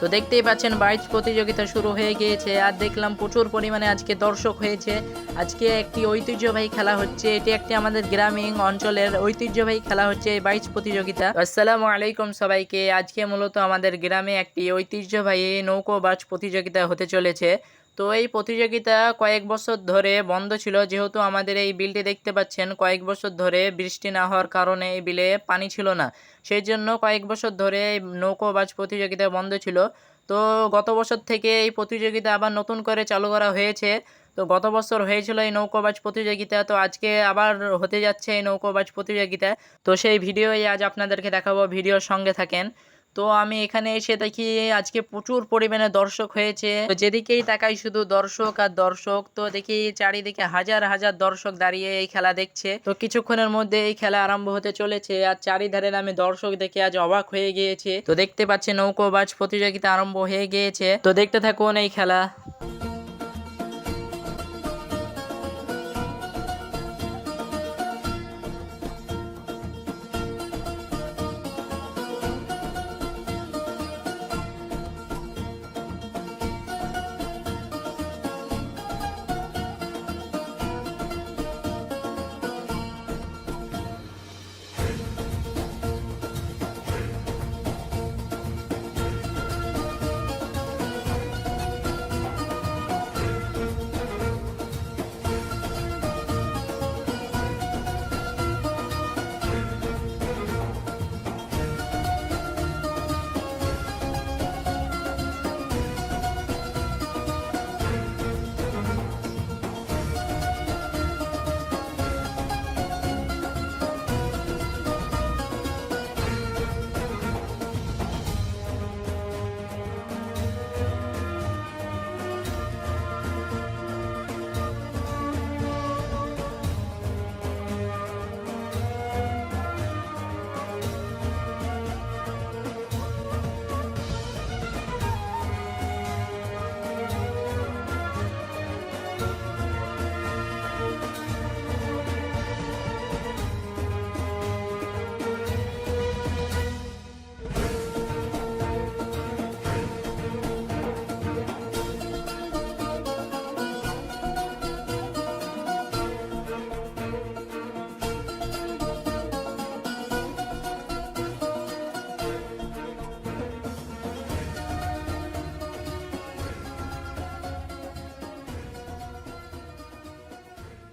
তো দেখতেই পাচ্ছেন বাইচ প্রতিযোগিতা শুরু হয়ে গিয়েছে। আর দেখলাম প্রচুর পরিমাণে আজকে দর্শক হয়েছে। আজকে একটি ঐতিহ্যবাহী খেলা হচ্ছে। এটি একটি আমাদের গ্রামীণ অঞ্চলের ঐতিহ্যবাহী খেলা হচ্ছে এই বাইচ প্রতিযোগিতা। আসসালামু আলাইকুম সবাইকে। আজকে মূলত আমাদের গ্রামে একটি ঐতিহ্যবাহী নৌকো বাজ প্রতিযোগিতা হতে চলেছে। তো এই প্রতিযোগিতা কয়েক বছর ধরে বন্ধ ছিল। যেহেতু আমাদের এই বিলটি দেখতে পাচ্ছেন, কয়েক বছর ধরে বৃষ্টি না হওয়ার কারণে এই বিলে পানি ছিল না। সেই জন্য কয়েক বছর ধরে এই নৌকোবাজ প্রতিযোগিতা বন্ধ ছিল। তো গত বছর থেকে এই প্রতিযোগিতা আবার নতুন করে চালু করা হয়েছে। তো গত বছর হয়েছিল এই নৌকোবাজ প্রতিযোগিতা। তো আজকে আবার হতে যাচ্ছে এই নৌকোবাজ প্রতিযোগিতা। তো সেই ভিডিওই আজ আপনাদেরকে দেখাবো। ভিডিওর সঙ্গে থাকেন। তো আমি এখানে এসে দেখি আজকে প্রচুর পরিমাণে দর্শক হয়েছে। যেদিকেই তাকাই শুধু দর্শক আর দর্শক, তো দেখি চারিদিকে হাজার হাজার দর্শক দাঁড়িয়ে এই খেলা দেখছে। তো কিছুক্ষণের মধ্যে এই খেলা আরম্ভ হতে চলেছে আর চারিধারে আমি দর্শক দেখে আজ অবাক হয়ে গিয়েছে। তো দেখতে পাচ্ছি নৌকো বাজ প্রতিযোগিতা আরম্ভ হয়ে গিয়েছে। তো দেখতে থাকুন এই খেলা।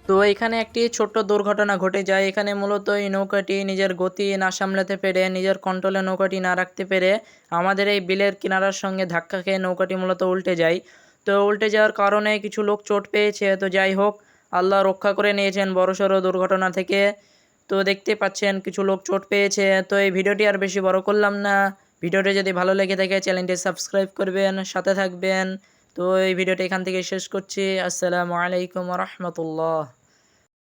তো এখানে একটি ছোট্ট দুর্ঘটনা ঘটে যায়। এখানে মূলত এই নৌকাটি নিজের গতি না সামলাতে পেরে, নিজের কন্ট্রোলে নৌকাটি না রাখতে পেরে আমাদের এই বিলের কিনারার সঙ্গে ধাক্কা খেয়ে নৌকাটি মূলত উল্টে যায়। তো উল্টে যাওয়ার কারণে কিছু লোক চোট পেয়েছে। তো যাই হোক, আল্লাহ রক্ষা করে নিয়েছেন বড়সড় দুর্ঘটনা থেকে। তো দেখতে পাচ্ছেন কিছু লোক চোট পেয়েছে। তো এই ভিডিওটি আর বেশি বড় করলাম না। ভিডিওটি যদি ভালো লেগে থাকে, চ্যানেলটি সাবস্ক্রাইব করবেন, সাথে থাকবেন। তো এই ভিডিওটা এখান থেকে শেষ করছি। আসসালামু আলাইকুম রহমতুল্লাহ।